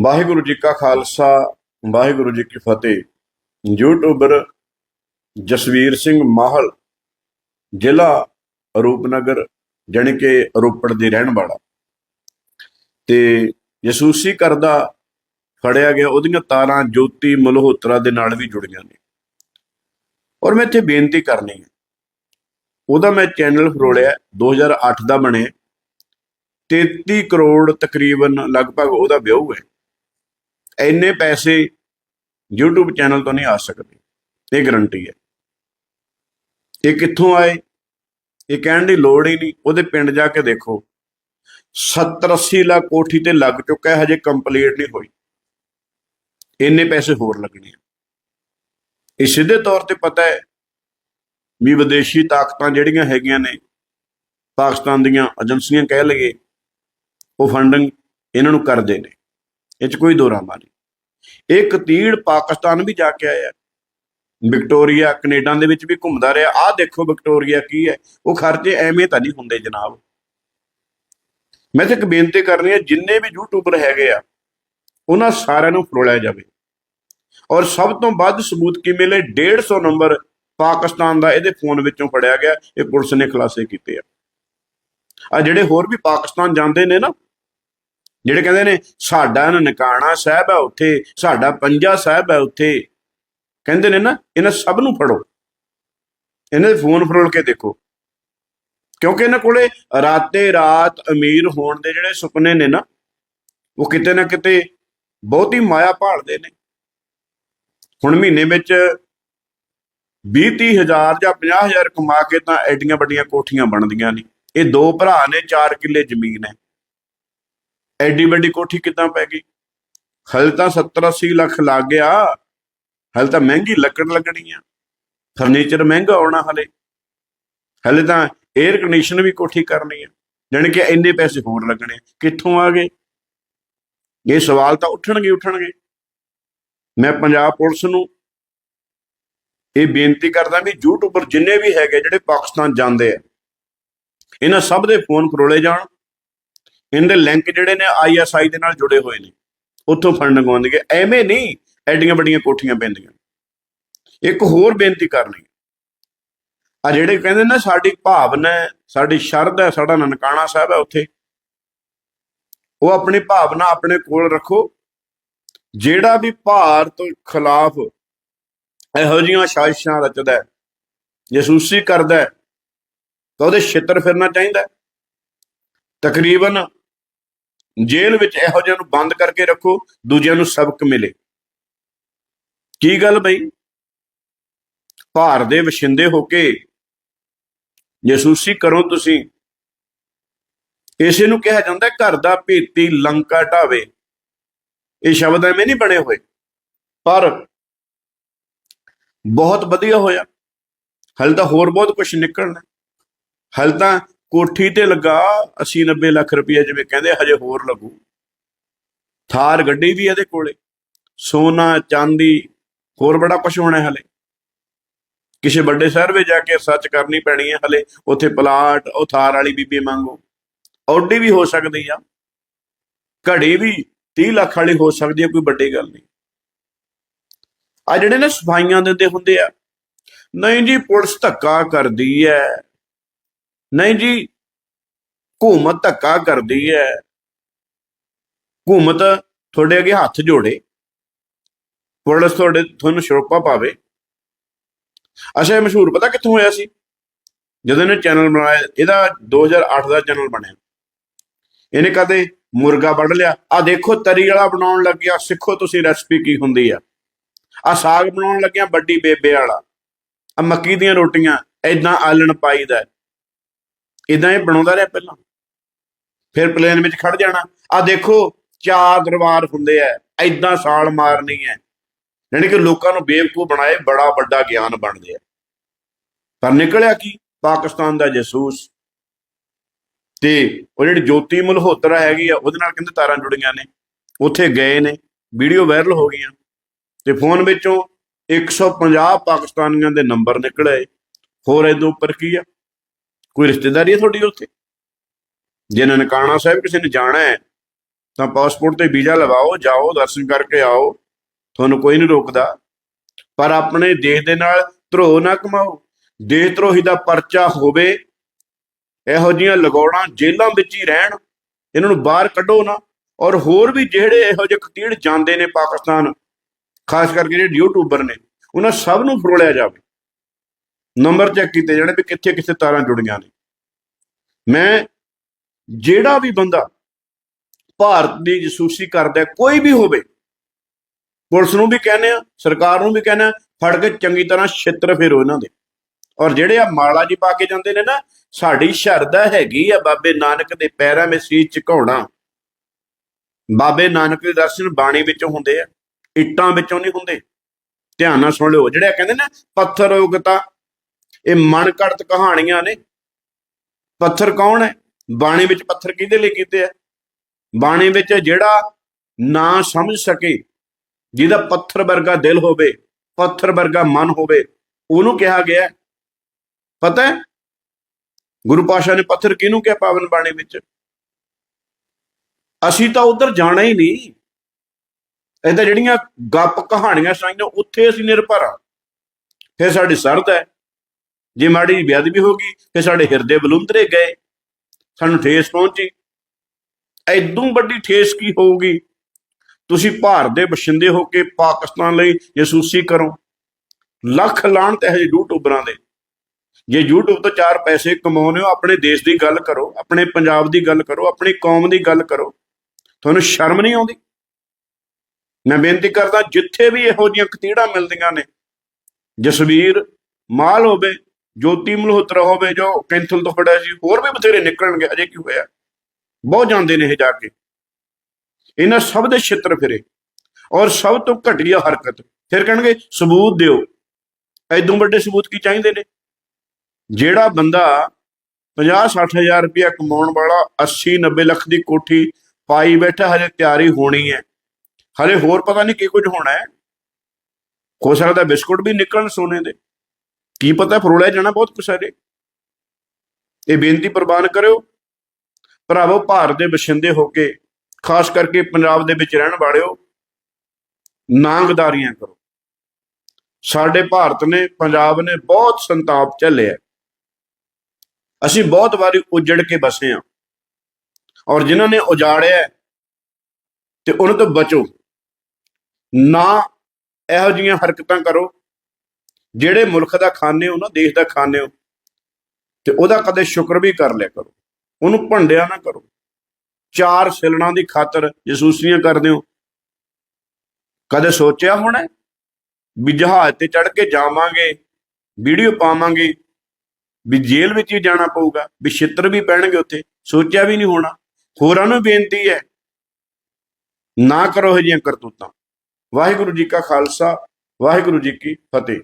ਵਾਹਿਗੁਰੂ ਜੀ ਕਾ ਖਾਲਸਾ, ਵਾਹਿਗੁਰੂ ਜੀ ਕੀ ਫਤਿਹ। ਯੂਟਿਊਬਰ ਜਸਵੀਰ ਸਿੰਘ ਮਾਹਲ, ਜ਼ਿਲ੍ਹਾ ਰੂਪਨਗਰ, ਜਾਣੀ ਕਿ ਰੋਪੜ ਦੇ ਰਹਿਣ ਵਾਲਾ। ਤੇ ਯਸੂਸੀ ਕਰਦਾ ਫੜਿਆ ਗਿਆ, ਉਹਦੀਆਂ ਤਾਰਾਂ ਜੋਤੀ ਮਲਹੋਤਰਾ ਦੇ ਨਾਲ ਵੀ ਜੁੜੀਆਂ ਨੇ। ਔਰ ਮੈਂ ਇੱਥੇ ਬੇਨਤੀ ਕਰਨੀ ਹੈ। ਉਹਦਾ ਮੈਂ ਚੈਨਲ ਫਰੋੜਿਆ 2008 ਦਾ ਬਣੇ। 33 ਕਰੋੜ ਤਕਰੀਬਨ ਲਗਭਗ ਉਹਦਾ ਵਿਊ ਹੈ ਇੰਨੇ ਪੈਸੇ YouTube ਚੈਨਲ ਤੋਂ ਨਹੀਂ ਆ ਸਕਦੇ। ਇਹ ਗਰੰਟੀ ਹੈ। ਇਹ ਕਿੱਥੋਂ ਆਏ? ਇਹ ਕਹਿਣ ਦੀ ਲੋੜ ਹੀ ਨਹੀਂ। ਉਹਦੇ ਪਿੰਡ ਜਾ ਕੇ ਦੇਖੋ। 70 80 ਲੱਖ ਕੋਠੀ ਤੇ ਲੱਗ ਚੁੱਕਾ ਹੈ, ਹਜੇ ਕੰਪਲੀਟ ਨਹੀਂ ਹੋਈ। ਇੰਨੇ ਪੈਸੇ ਹੋਰ ਲੱਗਣੇ ਆ। ਇਹ ਸਿੱਧੇ ਤੌਰ ਤੇ ਪਤਾ ਹੈ ਵੀ ਵਿਦੇਸ਼ੀ ਤਾਕਤਾਂ ਜਿਹੜੀਆਂ ਹੈਗੀਆਂ ਨੇ, ਪਾਕਿਸਤਾਨ ਦੀਆਂ ਏਜੰਸੀਆਂ ਕਹਿ ਲਈਏ, ਉਹ ਫੰਡਿੰਗ ਇਹਨਾਂ ਨੂੰ ਕਰਦੇ ਨੇ। ਇਹ 'ਚ ਕੋਈ ਦੋਰਾਮਾ ਨਹੀਂ। ਇਹ ਕਤੀੜ ਪਾਕਿਸਤਾਨ ਵੀ ਜਾ ਕੇ ਆਇਆ। ਵਿਕਟੋਰੀਆ, ਕੈਨੇਡਾ ਦੇ ਵਿੱਚ ਵੀ ਘੁੰਮਦਾ ਰਿਹਾ। ਆਹ ਦੇਖੋ ਵਿਕਟੋਰੀਆ ਕੀ ਹੈ। ਉਹ ਖਰਚੇ ਐਵੇਂ ਤਾਂ ਨਹੀਂ ਹੁੰਦੇ ਜਨਾਬ। ਮੈਂ ਤਾਂ ਇੱਕ ਬੇਨਤੀ ਕਰਨੀ ਹੈ ਜਿੰਨੇ ਵੀ ਯੂਟਿਊਬਰ ਹੈਗੇ ਆ, ਉਹਨਾਂ ਸਾਰਿਆਂ ਨੂੰ ਫਰੋਲਿਆ ਜਾਵੇ। ਔਰ ਸਭ ਤੋਂ ਵੱਧ ਸਬੂਤ ਕੀ ਮਿਲੇ? 150 ਨੰਬਰ ਪਾਕਿਸਤਾਨ ਦਾ ਇਹਦੇ ਫੋਨ ਵਿੱਚੋਂ ਫੜਿਆ ਗਿਆ। ਇਹ ਪੁਲਿਸ ਨੇ ਖੁਲਾਸੇ ਕੀਤੇ ਆ। ਆ ਜਿਹੜੇ ਹੋਰ ਵੀ ਪਾਕਿਸਤਾਨ ਜਾਂਦੇ ਨੇ ਨਾ ਜਿਹੜੇ ਕਹਿੰਦੇ ਨੇ, ਸਾਡਾ ਨਨਕਾਣਾ ਸਾਹਿਬ ਹੈ ਉੱਥੇ, ਸਾਡਾ ਪੰਜਾ ਸਾਹਿਬ ਹੈ ਉੱਥੇ। ਕਹਿੰਦੇ ਨੇ ਨਾ, ਇਹਨਾਂ ਸਭ ਨੂੰ ਫੜੋ। ਇਹਨਾਂ ਦੇ ਫੋਨ ਫਰੋਲ ਕੇ ਦੇਖੋ। ਕਿਉਂਕਿ ਇਹਨਾਂ ਕੋਲੇ ਰਾਤੇ ਰਾਤ ਅਮੀਰ ਹੋਣ ਦੇ ਜਿਹੜੇ ਸੁਪਨੇ ਨੇ ਨਾ, ਉਹ ਕਿਤੇ ਨਾ ਕਿਤੇ ਬਹੁਤੀ ਮਾਇਆ ਭਾਲਦੇ ਨੇ। ਹੁਣ ਮਹੀਨੇ ਵਿੱਚ 20 ਹਜ਼ਾਰ ਜਾਂ 50000 ਕਮਾ ਕੇ ਤਾਂ ਐਡੀਆਂ ਵੱਡੀਆਂ ਕੋਠੀਆਂ ਬਣਦੀਆਂ ਨਹੀਂ ਇਹ ਦੋ ਭਰਾ ਨੇ 4 ਕਿੱਲੇ ਜ਼ਮੀਨ ਹੈ। ਐਡੀ ਵੱਡੀ ਕੋਠੀ ਕਿੱਦਾਂ ਪੈ ਗਈ? ਹਲ ਤਾਂ 70 80 ਲੱਖ ਲੱਗ ਗਿਆ। ਹਲ ਤਾਂ ਮਹਿੰਗੀ ਲੱਕੜ ਲੱਗਣੀ ਆ। ਫਰਨੀਚਰ ਮਹਿੰਗਾ ਆਉਣਾ ਹਲੇ। ਹਲੇ ਤਾਂ 에ਅਰ ਕੰਡੀਸ਼ਨ ਵੀ ਕੋਠੀ ਕਰਨੀ ਆ। ਜਾਣੀ ਕਿ ਇੰਨੇ ਪੈਸੇ ਹੋਰ ਲੱਗਣੇ ਕਿੱਥੋਂ ਆ ਗਏ? ਇਹ ਸਵਾਲ ਤਾਂ ਉੱਠਣਗੇ ਉੱਠਣਗੇ। ਮੈਂ ਪੰਜਾਬ ਪੁਲਿਸ ਨੂੰ ਇਹ ਬੇਨਤੀ ਕਰਦਾ ਵੀ ਯੂਟਿਊਬਰ ਜਿੰਨੇ ਵੀ ਹੈਗੇ ਜਿਹੜੇ ਪਾਕਿਸਤਾਨ ਜਾਂਦੇ ਆ, ਇਹਨਾਂ ਸਭ ਦੇ ਫੋਨ ਫਰੋਲੇ ਜਾਣ। ਇਹਦੇ ਲਿੰਕ ਜਿਹੜੇ ਨੇ ਆਈਐਸਆਈ ਦੇ ਨਾਲ ਜੁੜੇ ਹੋਏ ਨੇ, ਉੱਥੋਂ ਫੰਡ ਗਵਾਉਂਦੇ ਐਵੇਂ ਨਹੀਂ, ਐਡੀਆਂ ਵੱਡੀਆਂ ਕੋਠੀਆਂ ਪੈਂਦੀਆਂ। ਇੱਕ ਹੋਰ ਬੇਨਤੀ ਕਰਨੀ ਆ ਜਿਹੜੇ ਕਹਿੰਦੇ ਨਾ ਸਾਡੀ ਭਾਵਨਾ ਸਾਡੀ ਸ਼ਰਧਾ ਹੈ, ਸਾਡਾ ਨਨਕਾਣਾ ਸਾਹਿਬ ਹੈ ਉੱਥੇ। ਉਹ ਆਪਣੀ ਭਾਵਨਾ ਆਪਣੇ ਕੋਲ ਰੱਖੋ। ਜਿਹੜਾ ਵੀ ਭਾਰਤ ਖਿਲਾਫ ਇਹੋ ਜਿਹੀਆਂ ਸਾਜ਼ਿਸ਼ਾਂ ਰਚਦਾ ਹੈ ਜਸੂਸੀ ਕਰਦਾ ਹੈ, ਤਾਂ ਉਹਦੇ ਛਿੱਤਰ ਫਿਰਨਾ ਚਾਹੀਦਾ ਤਕਰੀਬਨ ਜੇਲ੍ਹ ਵਿੱਚ ਇਹੋ ਜਿਹੇ ਨੂੰ ਬੰਦ ਕਰਕੇ ਰੱਖੋ, ਦੂਜਿਆਂ ਨੂੰ ਸਬਕ ਮਿਲੇ। ਕੀ ਗੱਲ ਬਈ? ਭਾਰ ਦੇ ਵਸ਼ਿੰਦੇ ਹੋ ਕੇ ਜਸੂਸੀ ਕਰੋ ਤੁਸੀਂ। ਇਸੇ ਨੂੰ ਕਿਹਾ ਜਾਂਦਾ ਘਰ ਦਾ ਭੇਤੀ ਲੰਕਾ ਢਾਵੇ। ਇਹ ਸ਼ਬਦ ਐਵੇਂ ਨਹੀਂ ਬਣੇ ਹੋਏ। ਪਰ ਬਹੁਤ ਵਧੀਆ ਹੋਇਆ। ਹਲ ਤਾਂ ਹੋਰ ਬਹੁਤ ਕੁਝ ਨਿਕਲਣਾ ਹਲ ਤਾਂ ਕੋਠੀ ਤੇ ਲੱਗਾ 80 90 ਲੱਖ ਰੁਪਏ ਜਿਵੇਂ ਕਹਿੰਦੇ, ਹਜੇ ਹੋਰ ਲੱਗੂ। ਥਾਰ ਗੱਡੀ ਵੀ ਇਹਦੇ ਕੋਲੇ, ਸੋਨਾ, ਚਾਂਦੀ, ਹੋਰ ਬੜਾ ਕੁਝ ਹੋਣਾ ਹੈ ਹਲੇ। ਕਿਸੇ ਵੱਡੇ ਸ਼ਹਿਰ ਵਿੱਚ ਜਾ ਕੇ ਸਰਚ ਕਰਨੀ ਪੈਣੀ ਹੈ ਹਲੇ, ਉੱਥੇ ਪਲਾਟ, ਉਹ ਥਾਰ ਵਾਲੀ ਬੀਬੀ ਮੰਗੋ ਔਡੀ ਵੀ ਹੋ ਸਕਦੀ ਆ। ਘੜੀ ਵੀ 30 ਲੱਖ ਵਾਲੀ ਹੋ ਸਕਦੀ ਹੈ ਕੋਈ ਵੱਡੀ ਗੱਲ ਨਹੀਂ। ਆ ਜਿਹੜੇ ਨੇ ਸਫਾਈਆਂ ਦਿੰਦੇ ਹੁੰਦੇ ਆ, ਨਹੀਂ ਜੀ, ਪੁਲਿਸ ਧੱਕਾ ਕਰਦੀ ਹੈ। ਨਹੀਂ ਜੀ ਹਕੂਮਤ ਧੱਕਾ ਕਰਦੀ ਹੈ ਹਕੂਮਤ ਤੁਹਾਡੇ ਅੱਗੇ ਹੱਥ ਜੋੜੇ। ਪੁਲਿਸ ਤੁਹਾਡੇ ਤੁਹਾਨੂੰ ਸ਼ਰੋਪਾ ਪਾਵੇ। ਅੱਛਾ, ਇਹ ਮਸ਼ਹੂਰ ਪਤਾ ਕਿੱਥੋਂ ਹੋਇਆ ਸੀ? ਜਦੋਂ ਇਹਨੇ ਚੈਨਲ ਬਣਾਇਆ, ਇਹਦਾ 2008 ਦਾ ਚੈਨਲ ਬਣਿਆ। ਇਹਨੇ ਕਦੇ ਮੁਰਗਾ ਵੱਢ ਲਿਆ। ਆ ਦੇਖੋ, ਤਰੀ ਵਾਲਾ ਬਣਾਉਣ ਲੱਗਿਆ, ਸਿੱਖੋ ਤੁਸੀਂ ਰੈਸਪੀ ਕੀ ਹੁੰਦੀ ਆ। ਆ ਸਾਗ ਬਣਾਉਣ ਲੱਗਿਆ, ਵੱਡੀ ਬੇਬੇ ਵਾਲਾ। ਆ ਮੱਕੀ ਦੀਆਂ ਰੋਟੀਆਂ ਐਦਾਂ ਆਲਣ ਪਾਈਦਾ। ਇਦਾਂ ਇਹ ਬਣਾਉਂਦਾ ਰਿਹਾ ਪਹਿਲਾਂ। ਫਿਰ ਪਲੇਨ ਵਿੱਚ ਖੜ ਜਾਣਾ। ਆ ਦੇਖੋ, ਚਾਰ ਦਰਬਾਰ ਹੁੰਦੇ ਐ ਐਦਾਂ ਸਾਲ ਮਾਰਨੀ ਐ ਯਾਨੀ ਕਿ ਲੋਕਾਂ ਨੂੰ ਬੇਵਕੂਫ ਬਣਾਏ, ਬੜਾ ਵੱਡਾ ਗਿਆਨ ਬਣਦੇ ਆ। ਪਰ ਨਿਕਲਿਆ ਕੀ? ਪਾਕਿਸਤਾਨ ਦਾ ਜਸੂਸ। ਤੇ ਉਹ ਜਿਹੜੀ ਜੋਤੀ ਮਲਹੋਤਰਾ ਹੈਗੀ ਆ, ਉਹਦੇ ਨਾਲ ਕਹਿੰਦੇ ਤਾਰਾਂ ਜੁੜੀਆਂ ਨੇ? ਉੱਥੇ ਗਏ ਨੇ, ਵੀਡੀਓ ਵਾਇਰਲ ਹੋ ਗਈਆਂ। ਤੇ ਫੋਨ ਵਿੱਚੋਂ 150 ਪਾਕਿਸਤਾਨੀਆਂ ਦੇ ਨੰਬਰ ਨਿਕਲੇ। ਹੋਰ ਇਹਦੇ ਉੱਪਰ ਕੀ ਆ? ਕੋਈ ਰਿਸ਼ਤੇਦਾਰੀ ਹੈ ਤੁਹਾਡੀ ਉੱਥੇ? ਜੇ ਨਨਕਾਣਾ ਸਾਹਿਬ ਕਿਸੇ ਨੇ ਜਾਣਾ ਹੈ, ਤਾਂ ਪਾਸਪੋਰਟ ਤੇ ਵੀਜ਼ਾ ਲਵਾਓ, ਜਾਓ, ਦਰਸ਼ਨ ਕਰਕੇ ਆਓ, ਤੁਹਾਨੂੰ ਕੋਈ ਨਹੀਂ ਰੋਕਦਾ। ਪਰ ਆਪਣੇ ਦੇਸ਼ ਦੇ ਨਾਲ ਧਰੋ ਨਾ ਕਮਾਓ। ਦੇਸ਼ ਧਰੋਹੀ ਦਾ ਪਰਚਾ ਹੋਵੇ, ਇਹੋ ਜੀਆਂ ਲਗਾਉਣਾ ਜੇਲਾਂ ਵਿੱਚ ਹੀ ਰਹਿਣ, ਇਹਨਾਂ ਨੂੰ ਬਾਹਰ ਕੱਢੋ ਨਾ। ਔਰ ਹੋਰ ਵੀ ਜਿਹੜੇ ਇਹੋ ਜਿਹੇ ਖਤੀੜ ਜਾਂਦੇ ਨੇ ਪਾਕਿਸਤਾਨ, ਖਾਸ ਕਰਕੇ ਜਿਹੜੇ ਯੂਟਿਊਬਰ ਨੇ, ਉਹਨਾਂ ਸਭ ਨੂੰ ਫਰੋਲਿਆ ਜਾਵੇ। ਨੰਬਰ ਚੈੱਕ ਕੀਤੇ ਜਾਣੇ ਵੀ ਕਿੱਥੇ ਕਿੱਥੇ ਤਾਰਾਂ ਜੁੜੀਆਂ ਨੇ। ਮੈਂ ਜਿਹੜਾ ਵੀ ਬੰਦਾ ਭਾਰਤ ਦੀ ਜਸੂਸੀ ਕਰਦਾ, ਕੋਈ ਵੀ ਹੋਵੇ, ਪੁਲਿਸ ਨੂੰ ਵੀ ਕਹਿੰਦੇ ਆ, ਸਰਕਾਰ ਨੂੰ ਵੀ ਕਹਿੰਦੇ ਆ, ਫੜ ਕੇ ਚੰਗੀ ਤਰ੍ਹਾਂ ਛਿੱਤਰ ਫੇਰੋ ਇਹਨਾਂ ਦੇ। ਔਰ ਜਿਹੜੇ ਆ ਮਾਲਾ ਜੀ ਪਾ ਕੇ ਜਾਂਦੇ ਨੇ ਨਾ, ਸਾਡੀ ਸ਼ਰਧਾ ਹੈਗੀ ਆ ਬਾਬੇ ਨਾਨਕ ਦੇ ਪੈਰਾਂ 'ਵਿੱਚ ਸੀਸ ਝੁਕਾਉਣਾ। ਬਾਬੇ ਨਾਨਕ ਦੇ ਦਰਸ਼ਨ ਬਾਣੀ ਵਿੱਚੋਂ ਹੁੰਦੇ ਆ, ਇੱਟਾਂ ਵਿੱਚੋਂ ਨਹੀਂ ਹੁੰਦੇ। ਧਿਆਨ ਨਾਲ ਸੁਣ ਲਿਓ, ਜਿਹੜੇ ਕਹਿੰਦੇ ਨਾ, ਪੱਥਰ ਯੋਗਤਾ ਇਹ ਮਨ ਘੜਤ ਕਹਾਣੀਆਂ ਨੇ। ਪੱਥਰ ਕੌਣ ਹੈ? ਬਾਣੀ ਵਿੱਚ ਪੱਥਰ ਕਿਹਦੇ ਲਈ ਕੀਤੇ ਆ? ਬਾਣੀ ਵਿੱਚ ਜਿਹੜਾ ਨਾ ਸਮਝ ਸਕੇ, ਜਿਹਦਾ ਪੱਥਰ ਵਰਗਾ ਦਿਲ ਹੋਵੇ, ਪੱਥਰ ਵਰਗਾ ਮਨ ਹੋਵੇ, ਉਹਨੂੰ ਕਿਹਾ ਗਿਆ। ਪਤਾ ਹੈ? ਗੁਰੂ ਪਾਸ਼ਾ ਨੇ ਪੱਥਰ ਕਿਹਨੂੰ ਕਿਹਾ ਪਾਵਨ ਬਾਣੀ ਵਿੱਚ? ਅਸੀਂ ਤਾਂ ਉਧਰ ਜਾਣਾ ਹੀ ਨਹੀਂ। ਇਹ ਤਾਂ ਜਿਹੜੀਆਂ ਗੱਪ ਕਹਾਣੀਆਂ ਸੁਣਾਈਆਂ ਉੱਥੇ ਅਸੀਂ ਨਿਰਭਰ ਆ ਫਿਰ ਸਾਡੀ ਸਰਦ ਹੈ। ਜੇ ਮਾੜੀ ਜਿਹੀ ਬੇਅਦਬੀ ਹੋ ਗਈ ਫਿਰ ਸਾਡੇ ਹਿਰਦੇ ਬਲੁੰਦਰੇ ਗਏ। ਸਾਨੂੰ ਠੇਸ ਪਹੁੰਚੀ। ਐਦੋਂ ਵੱਡੀ ਠੇਸ ਕੀ ਹੋਊਗੀ? ਤੁਸੀਂ ਭਾਰਤ ਦੇ ਵਸਿੰਦੇ ਹੋ ਕੇ ਪਾਕਿਸਤਾਨ ਲਈ ਜਸੂਸੀ ਕਰੋ। ਲੱਖ ਲਾਹਣਤ ਹੈ ਯੂਟਿਊਬਰਾਂ ਦੇ। ਜੇ YouTube ਤੋਂ ਚਾਰ ਪੈਸੇ ਕਮਾਉਣੇ ਹੋ, ਆਪਣੇ ਦੇਸ਼ ਦੀ ਗੱਲ ਕਰੋ, ਆਪਣੇ ਪੰਜਾਬ ਦੀ ਗੱਲ ਕਰੋ, ਆਪਣੀ ਕੌਮ ਦੀ ਗੱਲ ਕਰੋ, ਤੁਹਾਨੂੰ ਸ਼ਰਮ ਨਹੀਂ ਆਉਂਦੀ? ਮੈਂ ਬੇਨਤੀ ਕਰਦਾ, ਜਿੱਥੇ ਵੀ ਇਹੋ ਜਿਹੀਆਂ ਕਤੀੜਾਂ ਮਿਲਦੀਆਂ ਨੇ, ਜਸਵੀਰ ਮਾਲ ਹੋਵੇ ਜੋਤੀ ਮਲਹੋਤਰਾ ਹੋਵੇ ਜੋ ਕੈਂਥਲ ਤੋਂ ਫੜਿਆ ਸੀ, ਹੋਰ ਵੀ ਬਥੇਰੇ ਨਿਕਲਣਗੇ, ਅਜੇ ਕੀ ਹੋਇਆ? ਬਹੁਤ ਜਾਂਦੇ ਨੇ ਇਹ ਜਾ ਕੇ। ਇਹਨਾਂ ਸਭ ਦੇ ਛਿੱਤਰ ਫਿਰੇ ਔਰ ਸਭ ਤੋਂ ਘਟੀਆ ਹਰਕਤ। ਫਿਰ ਕਹਿਣਗੇ, ਸਬੂਤ ਦਿਓ। ਐਦੋਂ ਵੱਡੇ ਸਬੂਤ ਕੀ ਚਾਹੀਦੇ ਨੇ? ਜਿਹੜਾ ਬੰਦਾ 50 60 ਹਜ਼ਾਰ ਰੁਪਇਆ ਕਮਾਉਣ ਵਾਲਾ 80 90 ਲੱਖ ਦੀ ਕੋਠੀ ਪਾਈ ਬੈਠਾ, ਹਜੇ ਤਿਆਰੀ ਹੋਣੀ ਹੈ। ਹਲੇ ਹੋਰ ਪਤਾ ਨਹੀਂ ਕੀ ਕੁਝ ਹੋਣਾ ਹੈ। ਹੋ ਸਕਦਾ ਬਿਸਕੁਟ ਵੀ ਨਿਕਲਣ ਸੋਨੇ ਦੇ। ਕੀ ਪਤਾ ਫਰੋਲਿਆ ਜਾਣਾ ਬਹੁਤ ਕੁਛ ਹੈ ਜੀ ਇਹ ਬੇਨਤੀ ਪ੍ਰਵਾਨ ਕਰਿਓ। ਭਰਾਵੋ, ਭਾਰਤ ਦੇ ਵਸਿੰਦੇ ਹੋ ਕੇ, ਖਾਸ ਕਰਕੇ ਪੰਜਾਬ ਦੇ ਵਿੱਚ ਰਹਿਣ ਵਾਲਿਓ, ਨਾਂਗਦਾਰੀਆਂ ਕਰੋ। ਸਾਡੇ ਭਾਰਤ ਨੇ, ਪੰਜਾਬ ਨੇ ਬਹੁਤ ਸੰਤਾਪ ਝੱਲਿਆ। ਅਸੀਂ ਬਹੁਤ ਵਾਰੀ ਉਜੜ ਕੇ ਬਸੇ ਹਾਂ। ਔਰ ਜਿਨ੍ਹਾਂ ਨੇ ਉਜਾੜਿਆ ਤੇ ਉਹਨਾਂ ਤੋਂ ਬਚੋ। ਨਾ ਇਹੋ ਜਿਹੀਆਂ ਹਰਕਤਾਂ ਕਰੋ ਜਿਹੜੇ ਮੁਲਕ ਦਾ ਖਾਣੇ ਹੋ ਨਾ, ਦੇਸ਼ ਦਾ ਖਾਣੇ ਹੋ, ਤੇ ਉਹਦਾ ਕਦੇ ਸ਼ੁਕਰ ਵੀ ਕਰ ਲਿਆ ਕਰੋ। ਉਹਨੂੰ ਭੰਡਿਆ ਨਾ ਕਰੋ। ਚਾਰ ਸਿਲਣਾ ਦੀ ਖਾਤਰ ਜਸੂਸੀਆਂ ਕਰਦੇ ਹੋ। ਕਦੇ ਸੋਚਿਆ ਹੋਣਾ ਵੀ ਜਹਾਜ਼ ਤੇ ਚੜ ਕੇ ਜਾਵਾਂਗੇ, ਵੀਡੀਓ ਪਾਵਾਂਗੇ, ਵੀ ਜੇਲ੍ਹ ਵਿੱਚ ਹੀ ਜਾਣਾ ਪਊਗਾ, ਵੀ ਛਿੱਤਰ ਵੀ ਪੈਣਗੇ ਉੱਥੇ? ਸੋਚਿਆ ਵੀ ਨਹੀਂ ਹੋਣਾ। ਹੋਰਾਂ ਨੂੰ ਬੇਨਤੀ ਹੈ, ਨਾ ਕਰੋ ਇਹ ਜਿਹੀਆਂ ਕਰਤੂਤਾਂ। ਵਾਹਿਗੁਰੂ ਜੀ ਕਾ ਖਾਲਸਾ, ਵਾਹਿਗੁਰੂ ਜੀ ਕੀ ਫਤਿਹ।